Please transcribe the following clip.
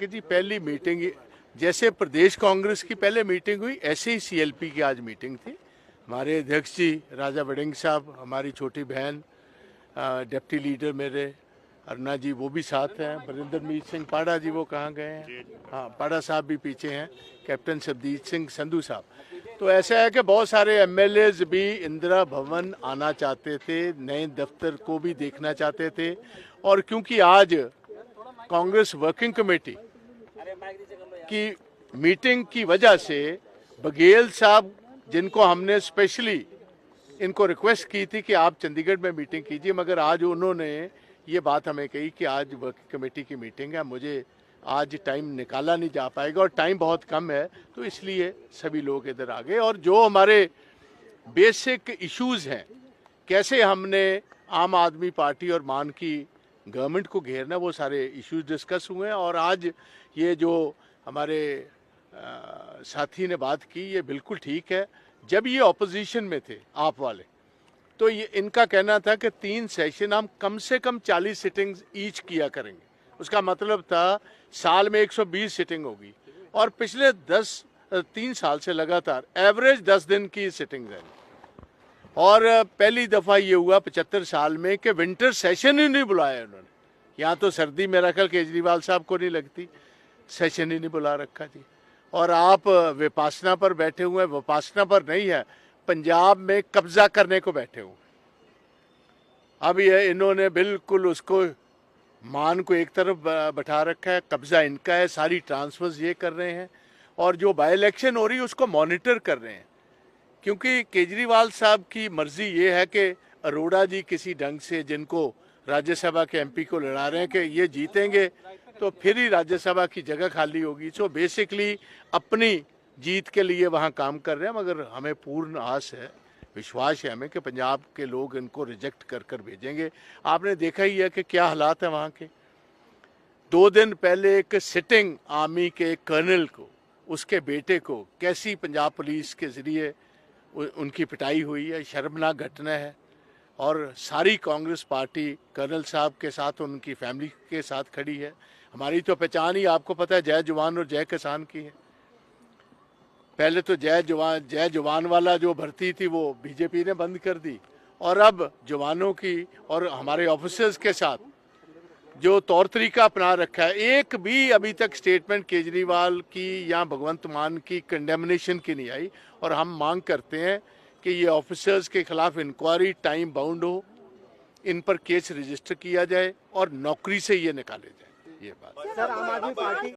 कि जी पहली मीटिंग जैसे प्रदेश कांग्रेस की पहले मीटिंग हुई, ऐसे ही सीएलपी की आज मीटिंग थी। हमारे अध्यक्ष जी, राजा बडिंग साहब, हमारी छोटी बहन डिप्टी लीडर मेरे, अरुणा जी, वो भी साथ हैं। बरिंदर मीत सिंह पाड़ा जी, वो कहाँ गए हैं? हाँ पाड़ा साहब भी पीछे हैं। कैप्टन शबदीत सिंह संधू साहब। तो ऐसा है कि बहुत सारे एमएलए भी इंदिरा भवन आना चाहते थे, नए दफ्तर को भी देखना चाहते थे। और क्योंकि आज कांग्रेस वर्किंग कमेटी की मीटिंग की वजह से बघेल साहब, जिनको हमने स्पेशली इनको रिक्वेस्ट की थी कि आप चंडीगढ़ में मीटिंग कीजिए, मगर आज उन्होंने ये बात हमें कही कि आज वर्किंग कमेटी की मीटिंग है, मुझे आज टाइम निकाला नहीं जा पाएगा और टाइम बहुत कम है तो इसलिए सभी लोग इधर आ गए। और जो हमारे बेसिक इश्यूज़ हैं, कैसे हमने आम आदमी पार्टी और मान की गवर्नमेंट को घेरना वो सारे इश्यूज़ डिस्कस हुए हैं और आज ये जो हमारे अ, साथी ने बात की ये बिल्कुल ठीक है। जब ये ऑपोजिशन में थे आप वाले तो ये इनका कहना था कि तीन सेशन हम कम से कम 40 सिटिंग्स ईच किया करेंगे। उसका मतलब था साल में 120 सिटिंग होगी। और पिछले 10 तीन साल से लगातार एवरेज 10 दिन की सिटिंग है और पहली दफ़ा ये हुआ पचहत्तर साल में कि विंटर सेशन ही नहीं बुलाया उन्होंने। यहाँ तो सर्दी मेरा ख्याल केजरीवाल साहब को नहीं लगती। सेशन ही नहीं बुला रखा जी। और आप विपासना पर बैठे हुए हैं, विपासना पर नहीं है, पंजाब में कब्जा करने को बैठे हुए अब ये इन्होंने बिल्कुल उसको, मान को एक तरफ़ बैठा रखा है, कब्जा इनका है, सारी ट्रांसफर्स ये कर रहे हैं। और जो बाई इलेक्शन हो रही है, उसको मॉनिटर कर रहे हैं। क्योंकि केजरीवाल साहब की मर्ज़ी ये है कि अरोड़ा जी किसी ढंग से जिनको राज्यसभा के एमपी को लड़ा रहे हैं कि ये जीतेंगे तो फिर ही राज्यसभा की जगह खाली होगी। सो बेसिकली अपनी जीत के लिए वहाँ काम कर रहे हैं, मगर हमें पूर्ण आस है, विश्वास है हमें कि पंजाब के लोग इनको रिजेक्ट कर कर भेजेंगे। आपने देखा ही है कि क्या हालात है वहाँ के। दो दिन पहले एक सिटिंग आर्मी के कर्नल को, उसके बेटे को, कैसी पंजाब पुलिस के ज़रिए उनकी पिटाई हुई है, शर्मनाक घटना है और सारी कांग्रेस पार्टी कर्नल साहब के साथ, उनकी फैमिली के साथ खड़ी है। हमारी तो पहचान ही आपको पता है, जय जवान और जय किसान की है। पहले तो जय जवान जय जवान वाला जो भर्ती थी, वो बीजेपी ने बंद कर दी। और अब जवानों की और हमारे ऑफिसर्स के साथ जो तौर तरीका अपना रखा है, एक भी अभी तक स्टेटमेंट केजरीवाल की या भगवंत मान की कंडेमनेशन की नहीं आई। और हम मांग करते हैं कि ये ऑफिसर्स के खिलाफ इंक्वायरी टाइम बाउंड हो, इन पर केस रजिस्टर किया जाए और नौकरी से ये निकाले जाए। ये बात। सर, आम आदमी पार्टी